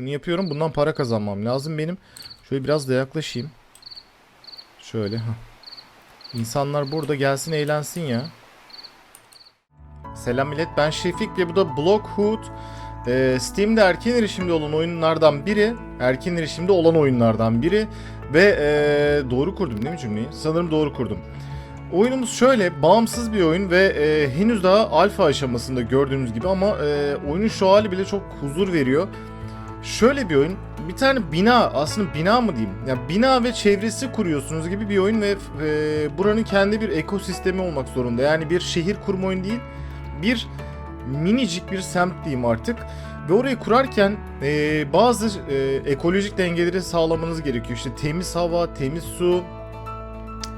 Şunu yapıyorum. Bundan para kazanmam lazım benim. Şöyle biraz da yaklaşayım. Şöyle. Heh. İnsanlar burada gelsin eğlensin ya. Selam millet ben Şefik ve bu da Blockhood. Ee, Steam'de erken erişimde olan oyunlardan biri. Erken erişimde olan oyunlardan biri. Ve ee, doğru kurdum değil mi cümleyi? Sanırım doğru kurdum. Oyunumuz şöyle bağımsız bir oyun ve e, henüz daha alfa aşamasında gördüğünüz gibi ama e, oyunun şu hali bile çok huzur veriyor. Şöyle bir oyun. Bir tane bina aslında bina mı diyeyim? Ya bina ve çevresi kuruyorsunuz gibi bir oyun ve e, buranın kendi bir ekosistemi olmak zorunda. Yani bir şehir kurma oyunu değil. Bir minicik bir semt diyeyim artık. Ve orayı kurarken e, bazı e, ekolojik dengeleri sağlamanız gerekiyor. İşte temiz hava, temiz su,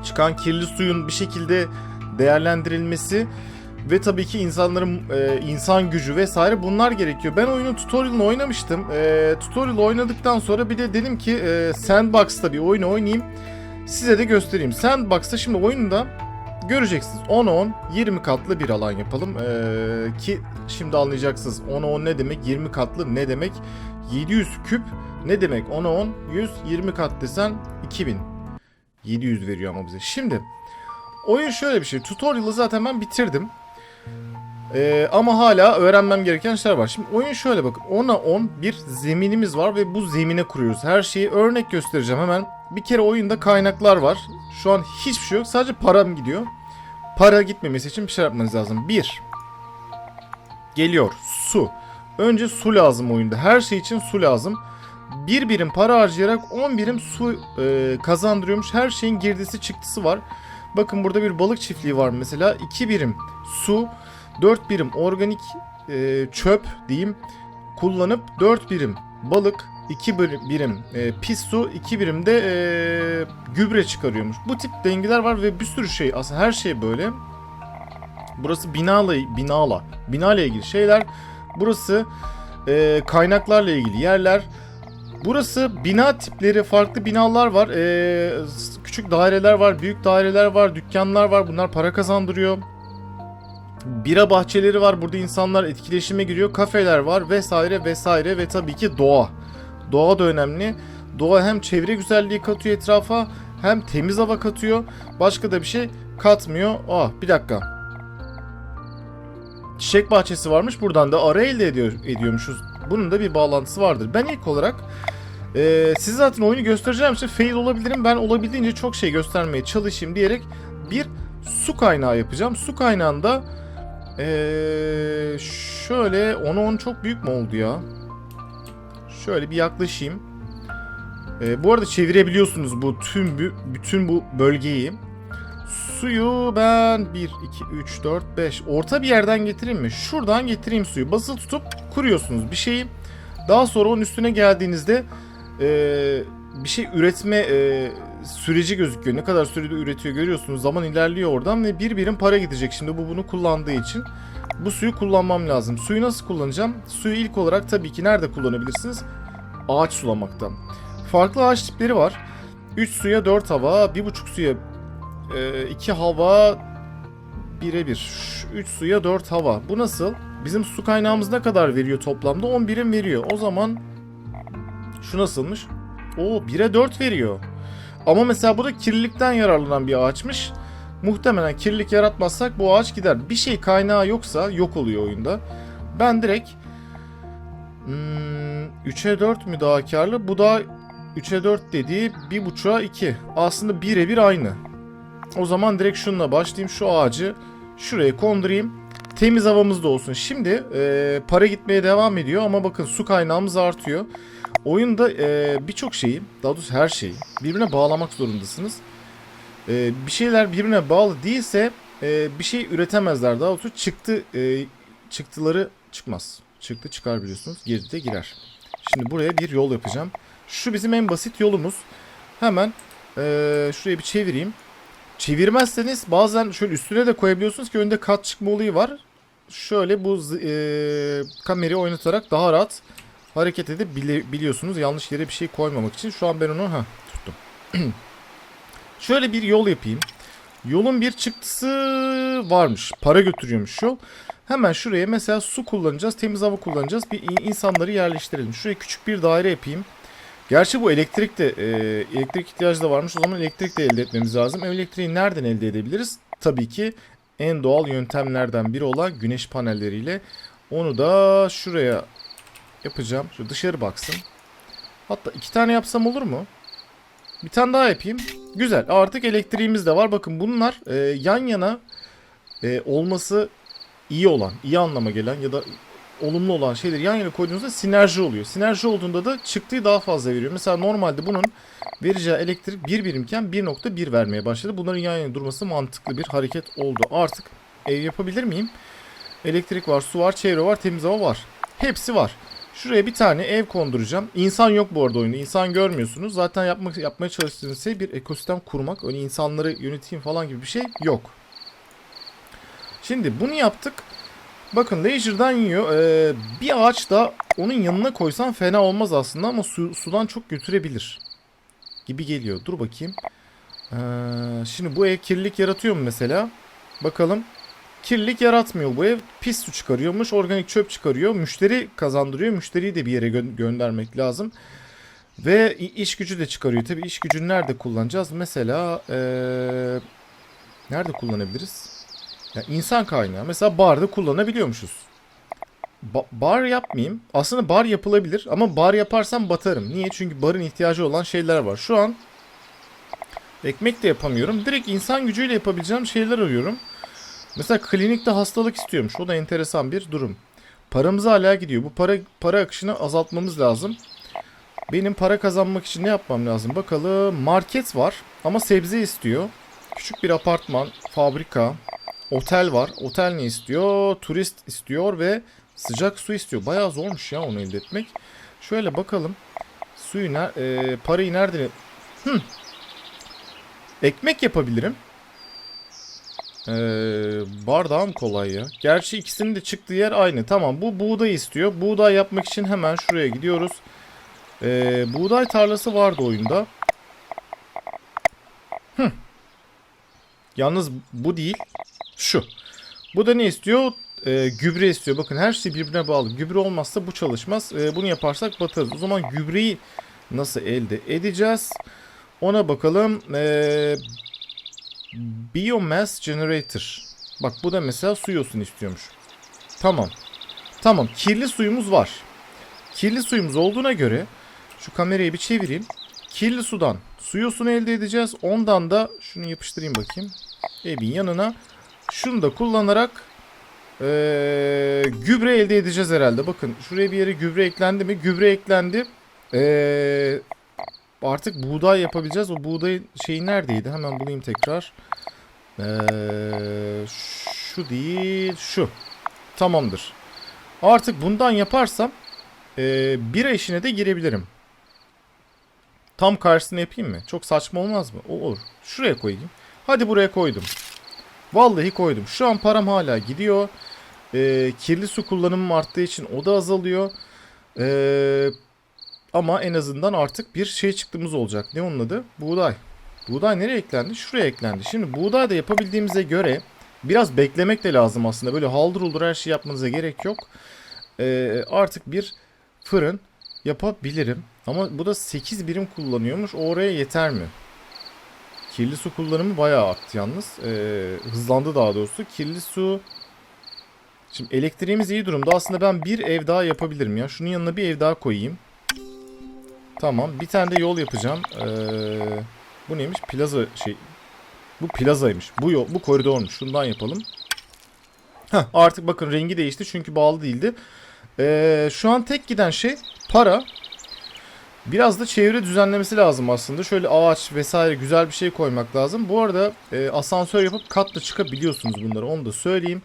çıkan kirli suyun bir şekilde değerlendirilmesi ve tabii ki insanların e, insan gücü vesaire bunlar gerekiyor. Ben oyunun tutorial'ını oynamıştım. E, tutorial oynadıktan sonra bir de dedim ki e, Sandbox'ta bir oyun oynayayım. Size de göstereyim. Sandbox'ta şimdi oyunda göreceksiniz. 10'a 10 20 katlı bir alan yapalım. E, ki şimdi anlayacaksınız. 10'a 10 ne demek? 20 katlı ne demek? 700 küp ne demek? 10'a 10 100 20 kat desen 2000. 700 veriyor ama bize. Şimdi oyun şöyle bir şey. Tutorial'ı zaten ben bitirdim. Ee, ama hala öğrenmem gereken şeyler var. Şimdi oyun şöyle bakın. 10'a 10 bir zeminimiz var ve bu zemine kuruyoruz. Her şeyi örnek göstereceğim hemen. Bir kere oyunda kaynaklar var. Şu an hiçbir şey yok. Sadece param gidiyor. Para gitmemesi için bir şey yapmanız lazım. 1. Geliyor. Su. Önce su lazım oyunda. Her şey için su lazım. Bir birim para harcayarak 10 birim su e, kazandırıyormuş. Her şeyin girdisi çıktısı var. Bakın burada bir balık çiftliği var mesela. 2 birim su, 4 birim organik e, çöp diyeyim kullanıp 4 birim balık, 2 birim e, pis su, 2 birim de e, gübre çıkarıyormuş. Bu tip dengeler var ve bir sürü şey aslında her şey böyle. Burası binala binala bina ile ilgili şeyler. Burası e, kaynaklarla ilgili yerler. Burası bina tipleri, farklı binalar var. Ee, küçük daireler var, büyük daireler var, dükkanlar var. Bunlar para kazandırıyor. Bira bahçeleri var. Burada insanlar etkileşime giriyor. Kafeler var vesaire vesaire ve tabii ki doğa. Doğa da önemli. Doğa hem çevre güzelliği katıyor etrafa hem temiz hava katıyor. Başka da bir şey katmıyor. Ah bir dakika. Çiçek bahçesi varmış. Buradan da ara elde ediyor, ediyormuşuz. Bunun da bir bağlantısı vardır. Ben ilk olarak e, size zaten oyunu göstereceğim için fail olabilirim. Ben olabildiğince çok şey göstermeye çalışayım diyerek bir su kaynağı yapacağım. Su kaynağında e, şöyle 10'a 10 çok büyük mü oldu ya? Şöyle bir yaklaşayım. E, bu arada çevirebiliyorsunuz bu tüm bütün bu bölgeyi. Suyu ben 1, 2, 3, 4, 5 orta bir yerden getireyim mi? Şuradan getireyim suyu. Basılı tutup kuruyorsunuz bir şeyi. Daha sonra onun üstüne geldiğinizde eee, bir şey üretme eee, süreci gözüküyor. Ne kadar sürede üretiyor görüyorsunuz. Zaman ilerliyor oradan ve bir birim para gidecek. Şimdi bu bunu kullandığı için. Bu suyu kullanmam lazım. Suyu nasıl kullanacağım? Suyu ilk olarak tabii ki nerede kullanabilirsiniz? Ağaç sulamakta. Farklı ağaç tipleri var. 3 suya 4 hava, 1,5 suya 2 hava, 1'e 1. 3 suya 4 hava. Bu nasıl? Bizim su kaynağımız ne kadar veriyor toplamda? 10 birim veriyor. O zaman şu nasılmış? Oo 1'e 4 veriyor. Ama mesela bu da kirlilikten yararlanan bir ağaçmış. Muhtemelen kirlilik yaratmazsak bu ağaç gider. Bir şey kaynağı yoksa yok oluyor oyunda. Ben direkt hmm, 3'e 4 mü daha karlı? Bu da 3'e 4 dediği 1.5'a 2. Aslında birebir aynı. O zaman direkt şununla başlayayım. Şu ağacı şuraya kondurayım. Temiz havamız da olsun. Şimdi e, para gitmeye devam ediyor ama bakın su kaynağımız artıyor. Oyunda e, birçok şeyi, daha doğrusu her şeyi birbirine bağlamak zorundasınız. E, bir şeyler birbirine bağlı değilse e, bir şey üretemezler. Daha doğrusu çıktı e, çıktıları çıkmaz. Çıktı çıkar biliyorsunuz. Girdi de girer. Şimdi buraya bir yol yapacağım. Şu bizim en basit yolumuz. Hemen e, şuraya bir çevireyim. Çevirmezseniz bazen şöyle üstüne de koyabiliyorsunuz ki önde kat çıkma olayı var. Şöyle bu e, kamerayı oynatarak daha rahat hareket edip bili- biliyorsunuz yanlış yere bir şey koymamak için. Şu an ben onu ha tuttum. şöyle bir yol yapayım. Yolun bir çıktısı varmış. Para götürüyormuş yol. Hemen şuraya mesela su kullanacağız, temiz hava kullanacağız. Bir in- insanları yerleştirelim. Şuraya küçük bir daire yapayım. Gerçi bu elektrik de e, elektrik ihtiyacı da varmış. O zaman elektrik de elde etmemiz lazım. Elektriği nereden elde edebiliriz? Tabii ki en doğal yöntemlerden biri olan güneş panelleriyle. Onu da şuraya yapacağım. Şu dışarı baksın. Hatta iki tane yapsam olur mu? Bir tane daha yapayım. Güzel. Artık elektriğimiz de var. Bakın bunlar e, yan yana e, olması iyi olan, iyi anlama gelen ya da olumlu olan şeyleri yan yana koyduğunuzda sinerji oluyor. Sinerji olduğunda da çıktığı daha fazla veriyor. Mesela normalde bunun vereceği elektrik 1 birimken 1.1 vermeye başladı. Bunların yan yana durması mantıklı bir hareket oldu. Artık ev yapabilir miyim? Elektrik var, su var, çevre var, temiz hava var. Hepsi var. Şuraya bir tane ev konduracağım. İnsan yok bu arada oyunda. İnsan görmüyorsunuz. Zaten yapmak yapmaya çalıştığınız şey bir ekosistem kurmak. Öyle insanları yöneteyim falan gibi bir şey yok. Şimdi bunu yaptık. Bakın Leisure'dan yiyor. Ee, bir ağaç da onun yanına koysam fena olmaz aslında ama su, sudan çok götürebilir. Gibi geliyor. Dur bakayım. Ee, şimdi bu ev kirlilik yaratıyor mu mesela? Bakalım. Kirlilik yaratmıyor bu ev. Pis su çıkarıyormuş. Organik çöp çıkarıyor. Müşteri kazandırıyor. Müşteriyi de bir yere gö- göndermek lazım. Ve iş gücü de çıkarıyor. Tabii iş gücünü nerede kullanacağız? Mesela ee, nerede kullanabiliriz? Ya insan kaynağı. Mesela barda kullanabiliyormuşuz. Ba- bar yapmayayım. Aslında bar yapılabilir ama bar yaparsam batarım. Niye? Çünkü barın ihtiyacı olan şeyler var. Şu an ekmek de yapamıyorum. Direkt insan gücüyle yapabileceğim şeyler arıyorum. Mesela klinikte hastalık istiyormuş. O da enteresan bir durum. Paramız hala gidiyor. Bu para para akışını azaltmamız lazım. Benim para kazanmak için ne yapmam lazım? Bakalım. Market var ama sebze istiyor. Küçük bir apartman, fabrika, otel var. Otel ne istiyor? Turist istiyor ve sıcak su istiyor. Bayağı zormuş ya onu elde etmek. Şöyle bakalım. Suyu ner e, parayı nerede? Hı. Ekmek yapabilirim. Ee, bar daha mı kolay ya? Gerçi ikisinin de çıktığı yer aynı. Tamam bu buğday istiyor. Buğday yapmak için hemen şuraya gidiyoruz. Ee, buğday tarlası vardı oyunda. Hı. Yalnız bu değil. Şu. Bu da ne istiyor? Ee, gübre istiyor. Bakın her şey birbirine bağlı. Gübre olmazsa bu çalışmaz. Ee, bunu yaparsak batarız. O zaman gübreyi nasıl elde edeceğiz? Ona bakalım. Ee, Biomass Generator. Bak bu da mesela su yosunu istiyormuş. Tamam. Tamam. Kirli suyumuz var. Kirli suyumuz olduğuna göre şu kamerayı bir çevireyim. Kirli sudan su yosunu elde edeceğiz. Ondan da şunu yapıştırayım bakayım. Evin yanına. Şunu da kullanarak eee, gübre elde edeceğiz herhalde. Bakın şuraya bir yere gübre eklendi mi? Gübre eklendi. Eee artık buğday yapabileceğiz. O buğday şeyi neredeydi? Hemen bulayım tekrar. Ee, şu değil, şu. Tamamdır. Artık bundan yaparsam e, bira işine de girebilirim. Tam karşısına yapayım mı? Çok saçma olmaz mı? O olur. Şuraya koyayım. Hadi buraya koydum. Vallahi koydum. Şu an param hala gidiyor. Ee, kirli su kullanımım arttığı için o da azalıyor. Ee, ama en azından artık bir şey çıktığımız olacak. Ne onun adı? Buğday. Buğday nereye eklendi? Şuraya eklendi. Şimdi buğday da yapabildiğimize göre biraz beklemek de lazım aslında. Böyle haldır uldur her şey yapmanıza gerek yok. Ee, artık bir fırın yapabilirim. Ama bu da 8 birim kullanıyormuş. Oraya yeter mi? Kirli su kullanımı bayağı arttı yalnız. Ee, hızlandı daha doğrusu. Kirli su... Şimdi elektriğimiz iyi durumda. Aslında ben bir ev daha yapabilirim ya. Şunun yanına bir ev daha koyayım. Tamam. Bir tane de yol yapacağım. Ee, bu neymiş? Plaza şey. Bu plazaymış. Bu yol, bu koridormuş. Şundan yapalım. Heh, artık bakın rengi değişti çünkü bağlı değildi. Ee, şu an tek giden şey para. Biraz da çevre düzenlemesi lazım aslında. Şöyle ağaç vesaire güzel bir şey koymak lazım. Bu arada e, asansör yapıp katla çıkabiliyorsunuz bunları. Onu da söyleyeyim.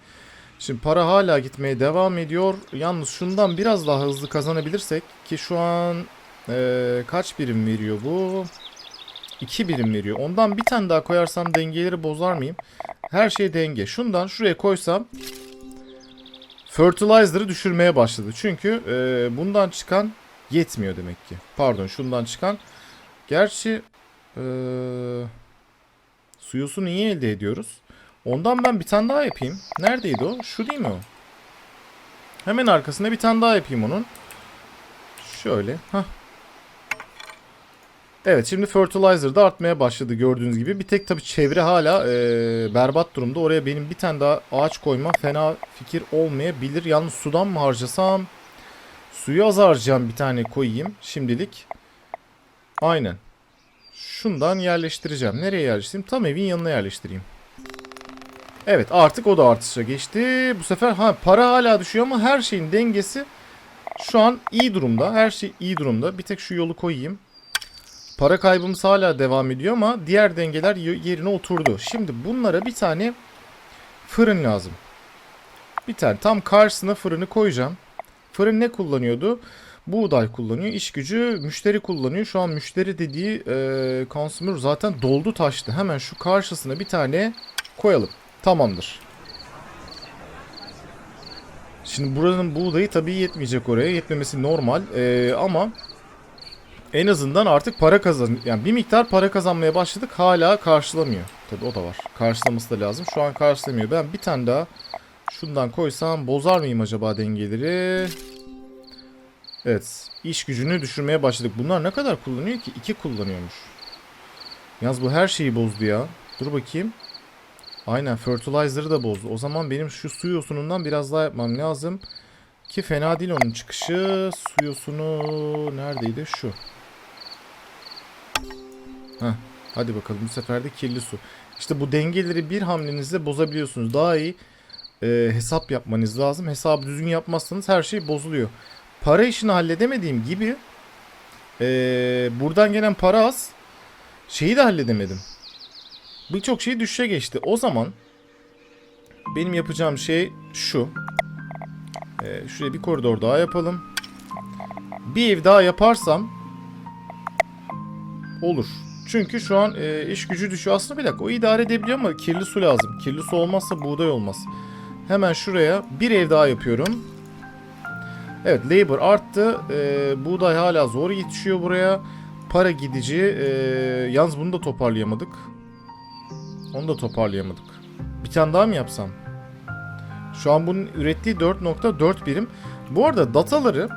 Şimdi para hala gitmeye devam ediyor. Yalnız şundan biraz daha hızlı kazanabilirsek ki şu an ee, kaç birim veriyor bu? 2 birim veriyor. Ondan bir tane daha koyarsam dengeleri bozar mıyım? Her şey denge. Şundan şuraya koysam fertilizer'ı düşürmeye başladı. Çünkü e, bundan çıkan yetmiyor demek ki. Pardon şundan çıkan. Gerçi e, Su yosunu niye elde ediyoruz? Ondan ben bir tane daha yapayım. Neredeydi o? Şu değil mi o? Hemen arkasında bir tane daha yapayım onun. Şöyle. Hah. Evet şimdi fertilizer da artmaya başladı gördüğünüz gibi. Bir tek tabii çevre hala e, berbat durumda. Oraya benim bir tane daha ağaç koyma fena fikir olmayabilir. Yalnız sudan mı harcasam? Suyu az harcayacağım bir tane koyayım şimdilik. Aynen. Şundan yerleştireceğim. Nereye yerleştireyim? Tam evin yanına yerleştireyim. Evet artık o da artışa geçti. Bu sefer ha para hala düşüyor ama her şeyin dengesi şu an iyi durumda. Her şey iyi durumda. Bir tek şu yolu koyayım. Para kaybımız hala devam ediyor ama diğer dengeler yerine oturdu. Şimdi bunlara bir tane fırın lazım. Bir tane tam karşısına fırını koyacağım. Fırın ne kullanıyordu? Buğday kullanıyor. İş gücü müşteri kullanıyor. Şu an müşteri dediği e, consumer zaten doldu taştı. Hemen şu karşısına bir tane koyalım. Tamamdır. Şimdi buranın buğdayı tabii yetmeyecek oraya. Yetmemesi normal. E, ama en azından artık para kazan yani bir miktar para kazanmaya başladık. Hala karşılamıyor. Tabii o da var. Karşılaması da lazım. Şu an karşılamıyor. Ben bir tane daha şundan koysam bozar mıyım acaba dengeleri? Evet. iş gücünü düşürmeye başladık. Bunlar ne kadar kullanıyor ki? 2 kullanıyormuş. Yalnız bu her şeyi bozdu ya. Dur bakayım. Aynen fertilizer'ı da bozdu. O zaman benim şu su yosunundan biraz daha yapmam lazım. Ki fena değil onun çıkışı. Su yosunu neredeydi? Şu. Heh. Hadi bakalım bu sefer de kirli su. İşte bu dengeleri bir hamlenizde bozabiliyorsunuz. Daha iyi e, hesap yapmanız lazım. Hesabı düzgün yapmazsanız her şey bozuluyor. Para işini halledemediğim gibi e, buradan gelen para az. Şeyi de halledemedim. Birçok şey düşüşe geçti. O zaman benim yapacağım şey şu. E, şuraya bir koridor daha yapalım. Bir ev daha yaparsam olur. Çünkü şu an e, iş gücü düşüyor. Aslında bir dakika o idare edebiliyor ama kirli su lazım. Kirli su olmazsa buğday olmaz. Hemen şuraya bir ev daha yapıyorum. Evet labor arttı. E, buğday hala zor yetişiyor buraya. Para gidici. E, yalnız bunu da toparlayamadık. Onu da toparlayamadık. Bir tane daha mı yapsam? Şu an bunun ürettiği 4.4 birim. Bu arada dataları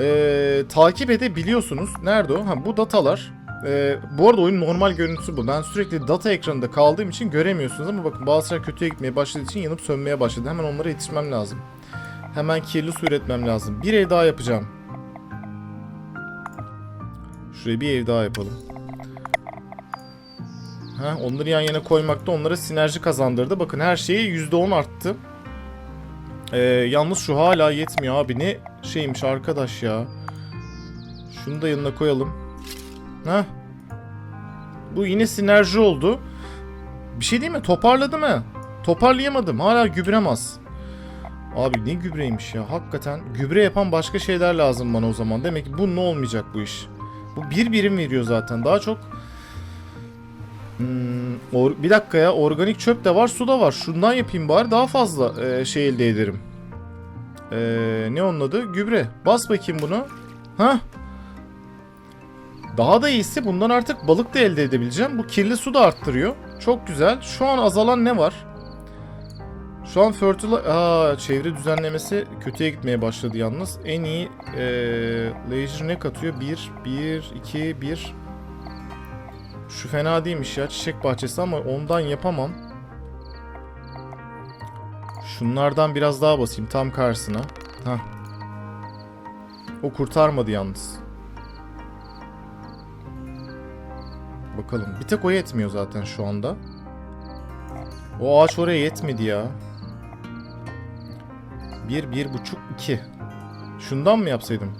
e, takip edebiliyorsunuz. Nerede o? Ha, bu datalar. E, bu arada oyunun normal görüntüsü bu. Ben sürekli data ekranında kaldığım için göremiyorsunuz ama bakın bazı şeyler kötüye gitmeye başladığı için yanıp sönmeye başladı. Hemen onlara yetişmem lazım. Hemen kirli su üretmem lazım. Bir ev daha yapacağım. Şuraya bir ev daha yapalım. Ha, onları yan yana koymakta onlara sinerji kazandırdı. Bakın her şeyi %10 arttı. Ee, yalnız şu hala yetmiyor abi. Ne şeymiş arkadaş ya. Şunu da yanına koyalım. Ha? Bu yine sinerji oldu. Bir şey değil mi? Toparladı mı? Toparlayamadım. Hala gübrem az. Abi ne gübreymiş ya. Hakikaten gübre yapan başka şeyler lazım bana o zaman. Demek ki bu ne olmayacak bu iş. Bu bir birim veriyor zaten. Daha çok Hmm, or- bir dakika ya organik çöp de var su da var. Şundan yapayım bari daha fazla e, şey elde ederim. E, ne onun adı? Gübre. Bas bakayım bunu. Ha? Daha da iyisi bundan artık balık da elde edebileceğim. Bu kirli su da arttırıyor. Çok güzel. Şu an azalan ne var? Şu an fertili... Aa, çevre düzenlemesi kötüye gitmeye başladı yalnız. En iyi e, leisure ne katıyor? 1, 1, 2, 1... Şu fena değilmiş ya çiçek bahçesi ama ondan yapamam. Şunlardan biraz daha basayım tam karşısına. Hah. O kurtarmadı yalnız. Bakalım. Bir tek o yetmiyor zaten şu anda. O ağaç oraya yetmedi ya. Bir, bir buçuk, iki. Şundan mı yapsaydım?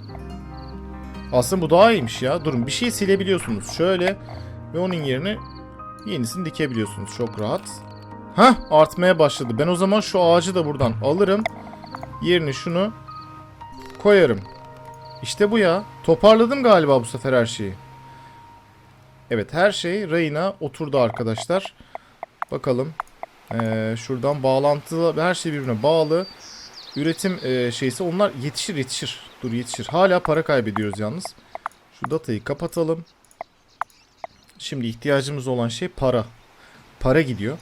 Aslında bu daha iyiymiş ya. Durun bir şey silebiliyorsunuz. Şöyle ve onun yerine yenisini dikebiliyorsunuz. Çok rahat. Hah artmaya başladı. Ben o zaman şu ağacı da buradan alırım. Yerine şunu koyarım. İşte bu ya. Toparladım galiba bu sefer her şeyi. Evet her şey rayına oturdu arkadaşlar. Bakalım. Ee, şuradan bağlantılı her şey birbirine bağlı. Üretim e, şeysi onlar yetişir yetişir. Dur yetişir. Hala para kaybediyoruz yalnız. Şu datayı kapatalım. Şimdi ihtiyacımız olan şey para. para gidiyor.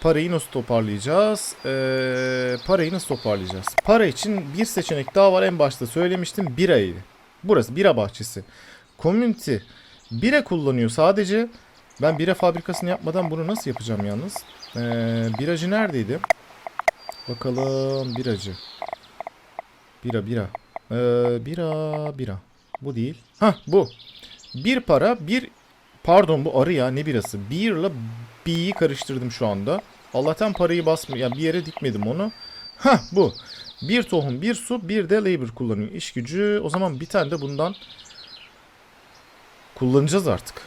Parayı nasıl toparlayacağız? Ee, parayı nasıl toparlayacağız? Para için bir seçenek daha var. En başta söylemiştim. Bira evi. Burası bira bahçesi. Community bira kullanıyor sadece. Ben bira fabrikasını yapmadan bunu nasıl yapacağım yalnız? Ee, biracı neredeydi? Bakalım biracı. Bira bira. Ee, bira bira. Bu değil. Hah bu. Bir para bir pardon bu arı ya ne birası? Beer'la B'yi karıştırdım şu anda. Allah'tan parayı basmıyor. Yani bir yere dikmedim onu. Hah bu. Bir tohum, bir su, bir de labor kullanıyor. İş gücü. O zaman bir tane de bundan kullanacağız artık.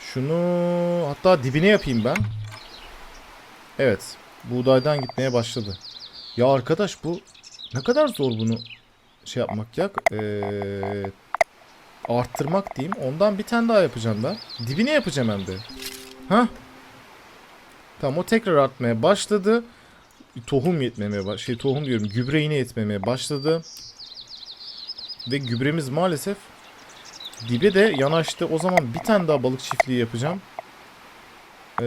Şunu hatta dibine yapayım ben. Evet. Buğdaydan gitmeye başladı. Ya arkadaş bu ne kadar zor bunu şey yapmak ya. Ee, arttırmak diyeyim. Ondan bir tane daha yapacağım ben. Dibine yapacağım hem de. Hah. Tamam o tekrar artmaya başladı. Tohum yetmemeye şey tohum diyorum gübre yine yetmemeye başladı. Ve gübremiz maalesef dibe de yanaştı. O zaman bir tane daha balık çiftliği yapacağım. Ee,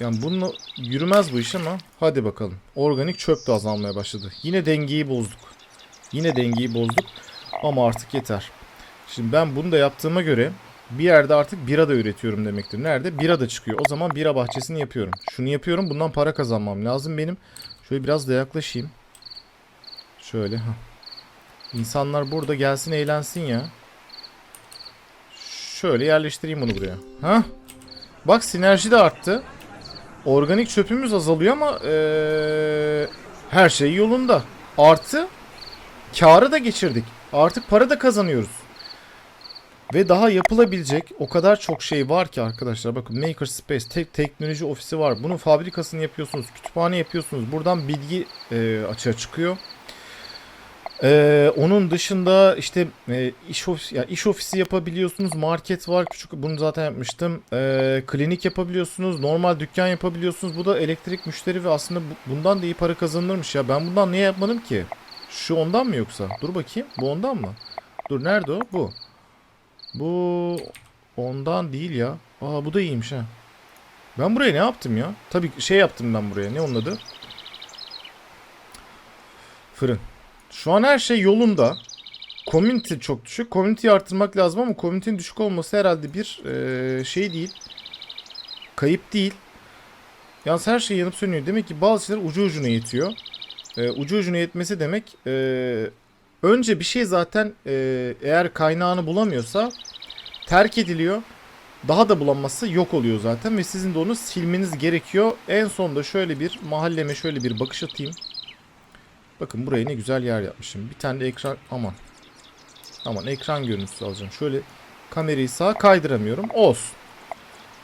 yani bununla yürümez bu iş ama hadi bakalım. Organik çöp de azalmaya başladı. Yine dengeyi bozduk. Yine dengeyi bozduk ama artık yeter. Şimdi ben bunu da yaptığıma göre bir yerde artık bira da üretiyorum demektir. Nerede? Bira da çıkıyor. O zaman bira bahçesini yapıyorum. Şunu yapıyorum. Bundan para kazanmam lazım benim. Şöyle biraz da yaklaşayım. Şöyle. İnsanlar burada gelsin eğlensin ya. Şöyle yerleştireyim bunu buraya. Ha? Bak sinerji de arttı. Organik çöpümüz azalıyor ama ee, her şey yolunda. Artı karı da geçirdik. Artık para da kazanıyoruz. Ve daha yapılabilecek o kadar çok şey var ki arkadaşlar. Bakın Makerspace, tek teknoloji ofisi var. Bunun fabrikasını yapıyorsunuz, kütüphane yapıyorsunuz. Buradan bilgi e, açığa çıkıyor. E, onun dışında işte e, iş ofisi, ya iş ofisi yapabiliyorsunuz. Market var, küçük. Bunu zaten yapmıştım. E, klinik yapabiliyorsunuz, normal dükkan yapabiliyorsunuz. Bu da elektrik müşteri ve aslında bu- bundan da iyi para kazanılırmış ya. Ben bundan niye yapmadım ki? Şu ondan mı yoksa? Dur bakayım. Bu ondan mı? Dur nerede o? Bu. Bu ondan değil ya. Aa bu da iyiymiş ha. Ben buraya ne yaptım ya? Tabii şey yaptım ben buraya. Ne onun adı? Fırın. Şu an her şey yolunda. Community çok düşük. Community'yi arttırmak lazım ama community'nin düşük olması herhalde bir eee, şey değil. Kayıp değil. Yalnız her şey yanıp sönüyor. Demek ki bazı şeyler ucu ucuna yetiyor. Eee, ucu ucuna yetmesi demek eee, önce bir şey zaten eee, eğer kaynağını bulamıyorsa terk ediliyor. Daha da bulamazsa yok oluyor zaten ve sizin de onu silmeniz gerekiyor. En sonunda şöyle bir mahalleme şöyle bir bakış atayım. Bakın buraya ne güzel yer yapmışım. Bir tane de ekran aman. Aman ekran görüntüsü alacağım. Şöyle kamerayı sağa kaydıramıyorum. Olsun.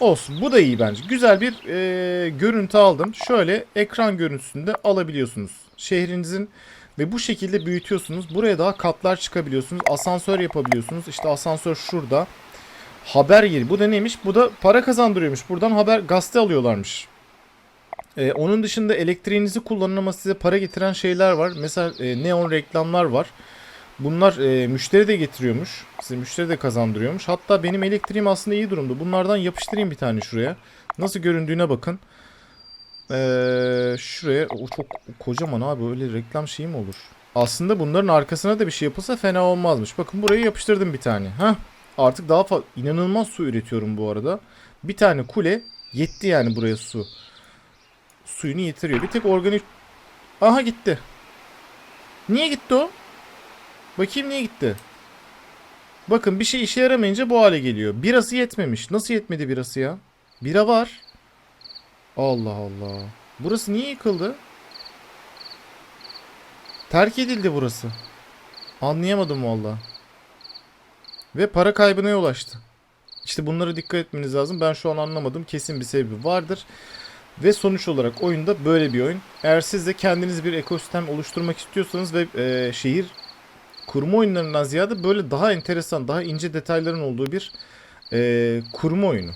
Olsun. Bu da iyi bence. Güzel bir e, görüntü aldım. Şöyle ekran görüntüsünde alabiliyorsunuz. Şehrinizin ve bu şekilde büyütüyorsunuz. Buraya daha katlar çıkabiliyorsunuz. Asansör yapabiliyorsunuz. İşte asansör şurada. Haber yeri. Bu da neymiş? Bu da para kazandırıyormuş. Buradan haber gazete alıyorlarmış. Ee, onun dışında elektriğinizi kullanın size para getiren şeyler var. Mesela e, neon reklamlar var. Bunlar e, müşteri de getiriyormuş. Size müşteri de kazandırıyormuş. Hatta benim elektriğim aslında iyi durumda. Bunlardan yapıştırayım bir tane şuraya. Nasıl göründüğüne bakın. Ee, şuraya o çok kocaman abi öyle reklam şeyi mi olur? Aslında bunların arkasına da bir şey yapılsa fena olmazmış. Bakın buraya yapıştırdım bir tane. Hah. Artık daha fazla inanılmaz su üretiyorum bu arada. Bir tane kule yetti yani buraya su. Suyunu yetiriyor. Bir tek organik Aha gitti. Niye gitti o? Bakayım niye gitti? Bakın bir şey işe yaramayınca bu hale geliyor. Birası yetmemiş. Nasıl yetmedi birası ya? Bira var. Allah Allah. Burası niye yıkıldı? Terk edildi burası. Anlayamadım valla. Ve para kaybına yol açtı. İşte bunlara dikkat etmeniz lazım. Ben şu an anlamadım. Kesin bir sebebi vardır. Ve sonuç olarak oyunda böyle bir oyun. Eğer siz de kendiniz bir ekosistem oluşturmak istiyorsanız ve e, şehir kurma oyunlarından ziyade böyle daha enteresan, daha ince detayların olduğu bir e, kurma oyunu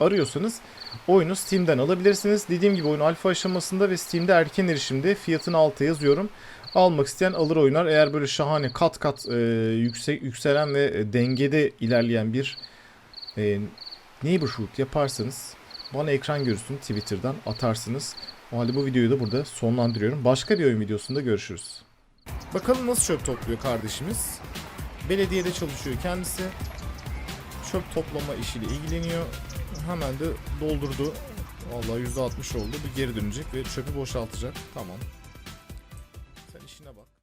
arıyorsanız oyunu Steam'den alabilirsiniz. Dediğim gibi oyun alfa aşamasında ve Steam'de erken erişimde fiyatını alta yazıyorum. Almak isteyen alır oynar. Eğer böyle şahane kat kat e, yüksek yükselen ve e, dengede ilerleyen bir e, neighborhood yaparsanız bana ekran görürsün Twitter'dan atarsınız. O halde bu videoyu da burada sonlandırıyorum. Başka bir oyun videosunda görüşürüz. Bakalım nasıl çöp topluyor kardeşimiz. Belediyede çalışıyor kendisi. Çöp toplama işiyle ilgileniyor. Hemen de doldurdu. Vallahi %60 oldu. Bir geri dönecek ve çöpü boşaltacak. Tamam.